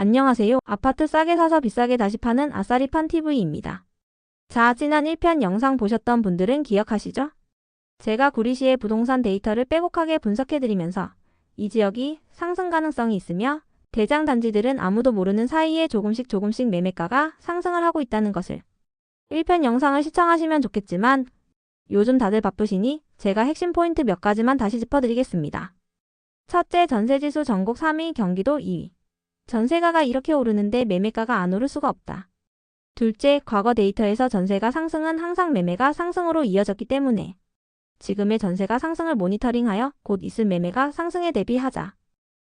안녕하세요. 아파트 싸게 사서 비싸게 다시 파는 아싸리 판 TV입니다. 자, 지난 1편 영상 보셨던 분들은 기억하시죠? 제가 구리시의 부동산 데이터를 빼곡하게 분석해드리면서 이 지역이 상승 가능성이 있으며 대장 단지들은 아무도 모르는 사이에 조금씩 조금씩 매매가가 상승을 하고 있다는 것을 1편 영상을 시청하시면 좋겠지만 요즘 다들 바쁘시니 제가 핵심 포인트 몇 가지만 다시 짚어드리겠습니다. 첫째, 전세지수 전국 3위, 경기도 2위. 전세가가 이렇게 오르는데 매매가가 안 오를 수가 없다. 둘째, 과거 데이터에서 전세가 상승은 항상 매매가 상승으로 이어졌기 때문에 지금의 전세가 상승을 모니터링하여 곧 있을 매매가 상승에 대비하자.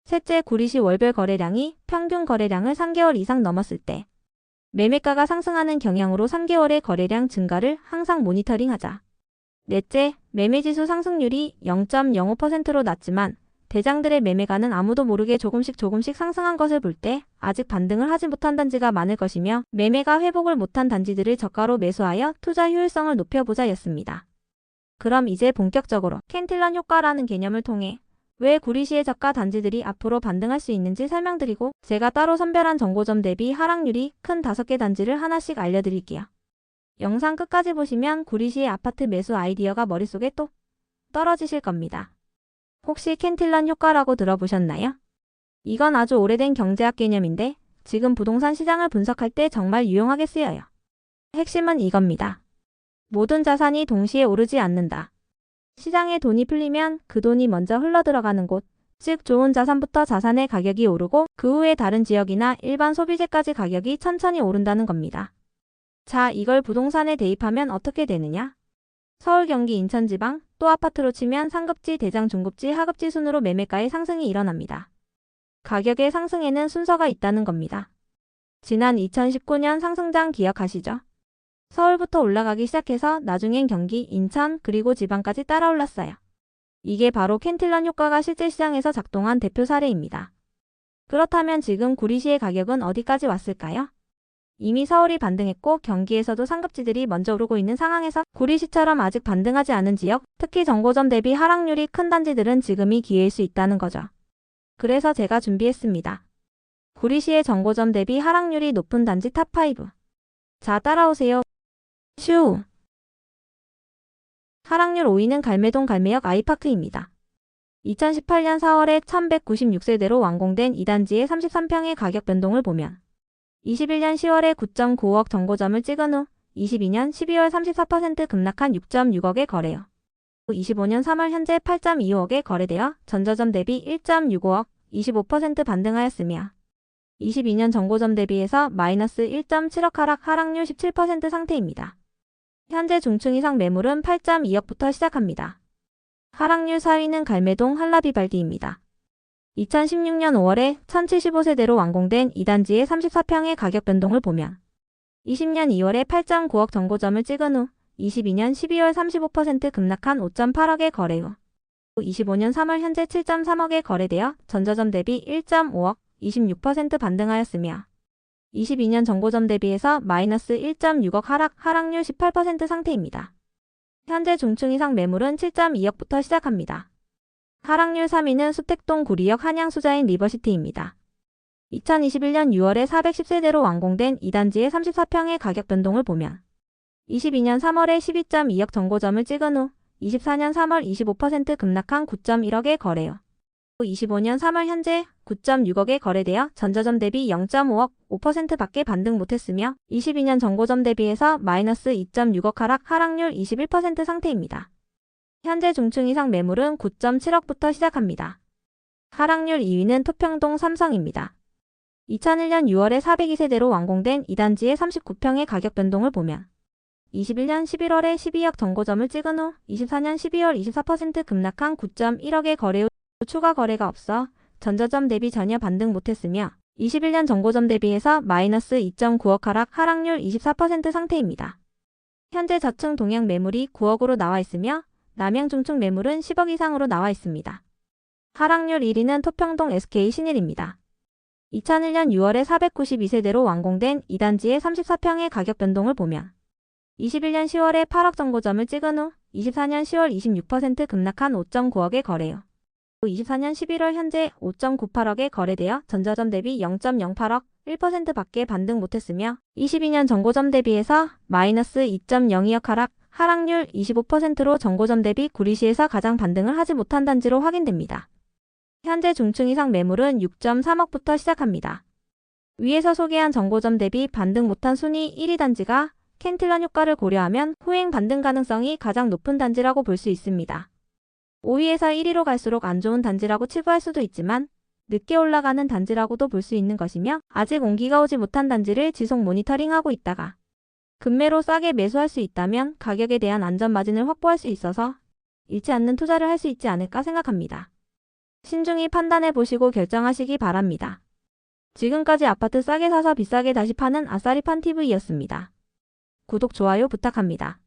셋째, 구리시 월별 거래량이 평균 거래량을 3개월 이상 넘었을 때 매매가가 상승하는 경향으로 3개월의 거래량 증가를 항상 모니터링하자. 넷째, 매매지수 상승률이 0.05%로 낮지만 대장들의 매매가는 아무도 모르게 조금씩 조금씩 상승한 것을 볼 때 아직 반등을 하지 못한 단지가 많을 것이며 매매가 회복을 못한 단지들을 저가로 매수하여 투자 효율성을 높여보자였습니다. 그럼 이제 본격적으로 캔틸런 효과라는 개념을 통해 왜 구리시의 저가 단지들이 앞으로 반등할 수 있는지 설명드리고 제가 따로 선별한 정보점 대비 하락률이 큰 5개 단지를 하나씩 알려드릴게요. 영상 끝까지 보시면 구리시의 아파트 매수 아이디어가 머릿속에 또 떨어지실 겁니다. 혹시 캔틸런 효과라고 들어보셨나요? 이건 아주 오래된 경제학 개념인데 지금 부동산 시장을 분석할 때 정말 유용하게 쓰여요. 핵심은 이겁니다. 모든 자산이 동시에 오르지 않는다. 시장에 돈이 풀리면 그 돈이 먼저 흘러들어가는 곳, 즉 좋은 자산부터 자산의 가격이 오르고 그 후에 다른 지역이나 일반 소비재까지 가격이 천천히 오른다는 겁니다. 자, 이걸 부동산에 대입하면 어떻게 되느냐? 서울, 경기, 인천 지방, 또 아파트로 치면 상급지, 대장, 중급지, 하급지 순으로 매매가의 상승이 일어납니다. 가격의 상승에는 순서가 있다는 겁니다. 지난 2019년 상승장 기억하시죠? 서울부터 올라가기 시작해서 나중엔 경기, 인천, 그리고 지방까지 따라 올랐어요. 이게 바로 캔틸런 효과가 실제 시장에서 작동한 대표 사례입니다. 그렇다면 지금 구리시의 가격은 어디까지 왔을까요? 이미 서울이 반등했고 경기에서도 상급지들이 먼저 오르고 있는 상황에서 구리시처럼 아직 반등하지 않은 지역, 특히 정보점 대비 하락률이 큰 단지들은 지금이 기회일 수 있다는 거죠. 그래서 제가 준비했습니다. 구리시의 정보점 대비 하락률이 높은 단지 탑5. 자, 따라오세요. 슈. 하락률 5위는 갈매동 갈매역 아이파크입니다. 2018년 4월에 1196세대로 완공된 이 단지의 33평의 가격 변동을 보면 21년 10월에 9.9억 정보점을 찍은 후 22년 12월 34% 급락한 6.6억에 거래요. 25년 3월 현재 8.25억에 거래되어 전저점 대비 1.65억 25% 반등하였으며 22년 정보점 대비해서 마이너스 1.7억 하락 하락률 17% 상태입니다. 현재 중층 이상 매물은 8.2억부터 시작합니다. 하락률 4위는 갈매동 한라비발디입니다. 2016년 5월에 1075세대로 완공된 이 단지의 34평의 가격 변동을 보면 20년 2월에 8.9억 정보점을 찍은 후 22년 12월 35% 급락한 5.8억에 거래 후 25년 3월 현재 7.3억에 거래되어 전저점 대비 1.5억 26% 반등하였으며 22년 정보점 대비해서 마이너스 1.6억 하락, 하락률 18% 상태입니다. 현재 중층 이상 매물은 7.2억부터 시작합니다. 하락률 3위는 수택동 구리역 한양수자인 리버시티입니다. 2021년 6월에 410세대로 완공된 이 단지의 34평의 가격 변동을 보면 22년 3월에 12.2억 정보점을 찍은 후 24년 3월 25% 급락한 9.1억에 거래요. 25년 3월 현재 9.6억에 거래되어 전저점 대비 0.5억 5%밖에 반등 못했으며 22년 정보점 대비해서 마이너스 2.6억 하락 하락률 21% 상태입니다. 현재 중층 이상 매물은 9.7억부터 시작합니다. 하락률 2위는 토평동 삼성입니다. 2001년 6월에 402세대로 완공된 이 단지의 39평의 가격 변동을 보면 21년 11월에 12억 정보점을 찍은 후 24년 12월 24% 급락한 9.1억의 거래 후 추가 거래가 없어 전저점 대비 전혀 반등 못했으며 21년 정보점 대비해서 마이너스 2.9억 하락 하락률 24% 상태입니다. 현재 저층 동향 매물이 9억으로 나와 있으며 남양 중층 매물은 10억 이상으로 나와 있습니다. 하락률 1위는 토평동 SK 신일입니다. 2001년 6월에 492세대로 완공된 이 단지의 34평의 가격 변동을 보면 21년 10월에 8억 정보점을 찍은 후 24년 10월 26% 급락한 5.9억에 거래요. 24년 11월 현재 5.98억에 거래되어 전자점 대비 0.08억 1% 밖에 반등 못했으며 22년 전고점 대비해서 마이너스 2.02억 하락, 하락률 25%로 전고점 대비 구리시에서 가장 반등을 하지 못한 단지로 확인됩니다. 현재 중층 이상 매물은 6.3억부터 시작합니다. 위에서 소개한 전고점 대비 반등 못한 순위 1위 단지가 캔틀런 효과를 고려하면 후행 반등 가능성이 가장 높은 단지라고 볼 수 있습니다. 5위에서 1위로 갈수록 안 좋은 단지라고 치부할 수도 있지만 늦게 올라가는 단지라고도 볼 수 있는 것이며 아직 온기가 오지 못한 단지를 지속 모니터링하고 있다가 금매로 싸게 매수할 수 있다면 가격에 대한 안전 마진을 확보할 수 있어서 잃지 않는 투자를 할 수 있지 않을까 생각합니다. 신중히 판단해 보시고 결정하시기 바랍니다. 지금까지 아파트 싸게 사서 비싸게 다시 파는 아싸리 판TV였습니다. 구독, 좋아요 부탁합니다.